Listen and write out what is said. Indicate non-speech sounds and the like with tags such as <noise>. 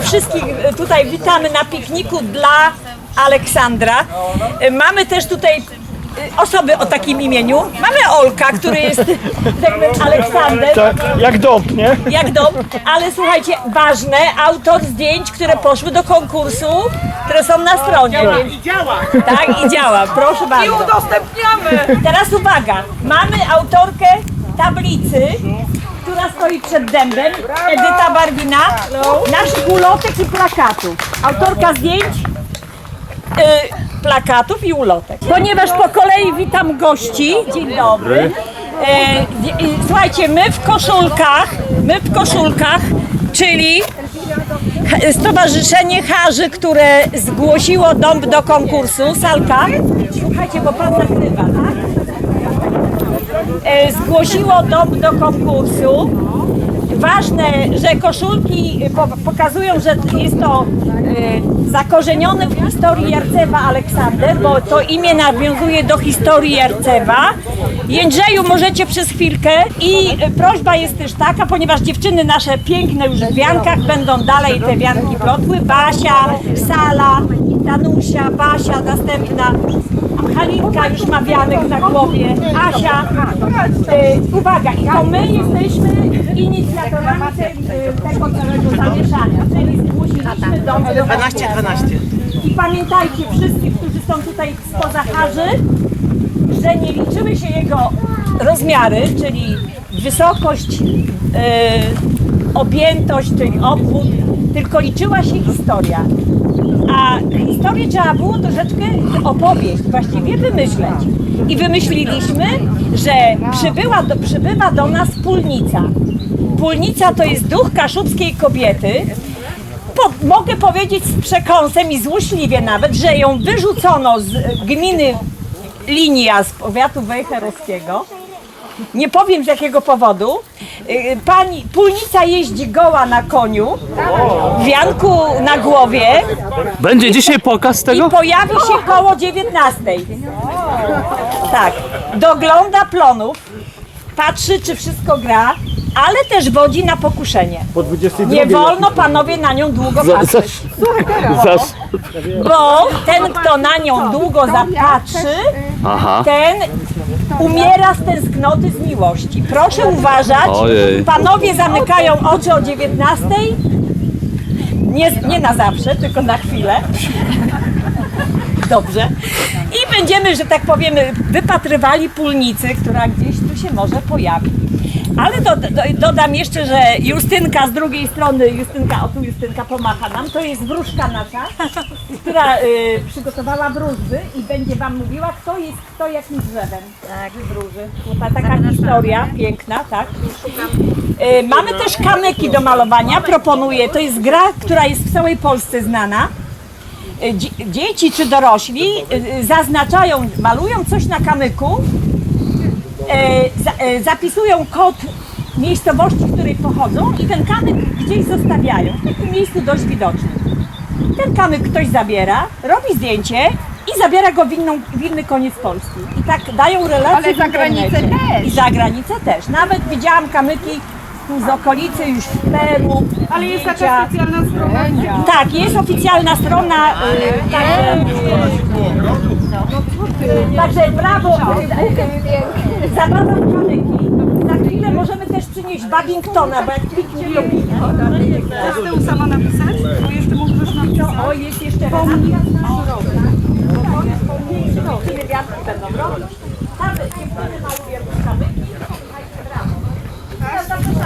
wszystkich e, tutaj witamy na pikniku dla Aleksandra. Mamy też tutaj e, osoby o takim imieniu. Mamy Olka, który jest jakby <laughs> Aleksander. Tak, jak dąb, nie? Jak dom, ale słuchajcie, ważne, autor zdjęć, które poszły do konkursu, które są na stronie. Więc, I działa. Tak, i działa, proszę bardzo. I udostępniamy. Teraz uwaga, mamy autorkę tablicy, która stoi przed dębem, Edyta Barwina, naszych ulotek i plakatów. Autorka zdjęć, y, plakatów i ulotek. Ponieważ po kolei witam gości. Dzień dobry. E, słuchajcie, my w koszulkach, my w koszulkach, czyli Stowarzyszenie Harzy, które zgłosiło dąb do konkursu, Salka, słuchajcie, bo pan nagrywa, tak? E, zgłosiło dąb do konkursu. Ważne, że koszulki po, pokazują, że jest to e, zakorzenione w historii Jarcewa Aleksander, bo to imię nawiązuje do historii Jarcewa. Jędrzeju, możecie przez chwilkę i prośba jest też taka, ponieważ dziewczyny nasze piękne już w wiankach będą dalej te wianki plotły. Basia, Sala, Danusia, Basia, następna Halinka już ma wianek na głowie, Asia. E, uwaga, i to my jesteśmy inicjatorami te, e, tego całego zamieszania, czyli zgłosiliśmy dom do 12, 12. I pamiętajcie wszyscy, którzy są tutaj spoza Harzy, że nie liczyły się jego rozmiary, czyli wysokość, e, objętość, czyli obwód, tylko liczyła się historia. A historię trzeba było troszeczkę opowieść, właściwie wymyśleć. I wymyśliliśmy, że przybyła do, przybywa do nas Pólnica. Pólnica to jest duch kaszubskiej kobiety, po, mogę powiedzieć z przekąsem i złośliwie nawet, że ją wyrzucono z gminy Linia z powiatu wejherowskiego. Nie powiem z jakiego powodu. Y, Pani Pólnica jeździ goła na koniu, wianku na głowie Będzie dzisiaj pokaz i tego? pojawi się koło 19. Tak. Dogląda plonów, patrzy czy wszystko gra, ale też wodzi na pokuszenie. Po 22. Nie wolno panowie na nią długo patrzeć. za, Bo ten, kto na nią długo zapatrzy, Aha. ten umiera z tęsknoty z miłości. Proszę uważać, Ojej. panowie zamykają oczy o 19. Nie, nie na zawsze, tylko na chwilę. Dobrze. I będziemy, że tak powiemy, wypatrywali pólnicy, która gdzieś tu się może pojawi. Ale do, do, dodam jeszcze, że Justynka z drugiej strony, Justynka, o tu Justynka pomacha nam, to jest wróżka nasza, która y, przygotowała wróżby i będzie Wam mówiła, kto jest kto jakim drzewem tak. wróży. Ta, taka historia piękna, tak? Y, mamy też kamyki do malowania, proponuję, to jest gra, która jest w całej Polsce znana. Y, dzie- Dzieci czy dorośli y, y, zaznaczają, malują coś na kamyku, za, zapisują kod miejscowości, z której pochodzą i ten kamyk gdzieś zostawiają, w takim miejscu dość widocznym. Ten kamyk ktoś zabiera, robi zdjęcie i zabiera go w, inną, w inny koniec Polski. I tak dają relacje Ale w za granicę też. I za granicę też. Nawet widziałam kamyki tu z okolicy, już w Peru. Ale jest taka specjalna strona. Tak, jest oficjalna strona. y, także, y, także brawo. Zabawa kamyki. Za chwilę możemy też przynieść Babingtona, bo jak kliknie. Chcesz tyłu sama napisać? Bo jeszcze możesz napisać. O, jest jeszcze pomnik surowy. Bo to jest pomniejszy rok. Tyle wiatry będą robić. Tam dziewczyny malują kamyki. Słuchajcie, brawo. Teraz zapraszamy.